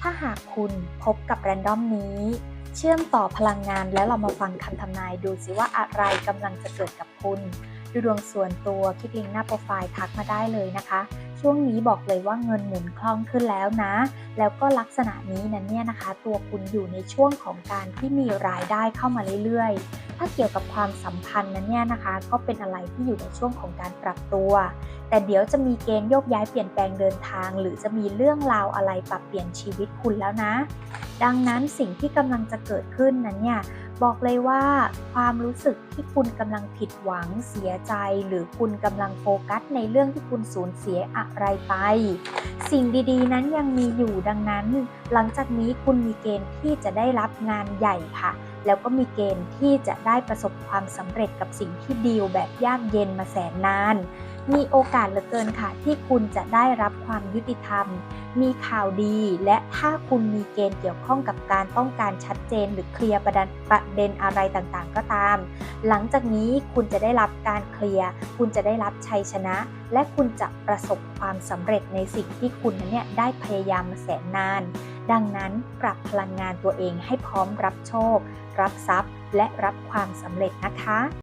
ถ้าหากคุณพบกับแรนดอมนี้ เชื่อมต่อพลังงานแล้วเรามาฟังคำทำนายดูสิว่าอะไรกำลังจะเกิดกับคุณ ดูดวงส่วนตัวคลิกลิงก์หน้าโปรไฟล์ทักมาได้เลยนะคะ ช่วงนี้บอกเลยว่าเงินหมุนคล่องขึ้นแล้วนะ แล้วก็ลักษณะนี้นั้นเนี่ยนะคะ ตัวคุณอยู่ในช่วงของการที่มีรายได้เข้ามาเรื่อยๆ ถ้าเกี่ยวกับความสัมพันธ์นั้นเนี่ยนะคะ ก็เป็นอะไรที่อยู่ในช่วงของการปรับตัว แต่เดี๋ยวจะมีเกณฑ์โยกย้ายเปลี่ยนแปลงเดินทาง หรือจะมีเรื่องราวอะไรปรับเปลี่ยนชีวิตคุณแล้วนะ ดังนั้นสิ่งที่กำลังจะเกิดขึ้นนั้นเนี่ย บอกเลยว่าความรู้สึกที่คุณกำลังผิดหวังเสียใจ หรือคุณกำลังโฟกัสในเรื่องที่คุณสูญเสียอะไรไป สิ่งดีๆ นั้นยังมีอยู่ดังนั้น หลังจากนี้คุณมีเกณฑ์ที่จะได้รับงานใหญ่ค่ะ แล้วก็มีเกณฑ์ที่จะได้ประสบความสำเร็จกับสิ่งที่ดีลแบบยากเย็นมาแสนนาน มีโอกาสเหลือเกินค่ะ ที่คุณจะได้รับความยุติธรรม มีข่าวดี และถ้าคุณมีเกณฑ์เกี่ยวข้องกับการต้องการชัดเจนหรือเคลียร์ประเด็นประเด็นอะไรต่างๆ ก็ตาม หลังจากนี้คุณจะได้รับการเคลียร์ คุณจะได้รับชัยชนะ และคุณจะประสบความสำเร็จในสิ่งที่คุณนั้นเนี่ยได้พยายามมาแสนนาน ดังนั้นปรับพลังงานตัวเองให้พร้อมรับโชค รับทรัพย์ และรับความสำเร็จนะคะ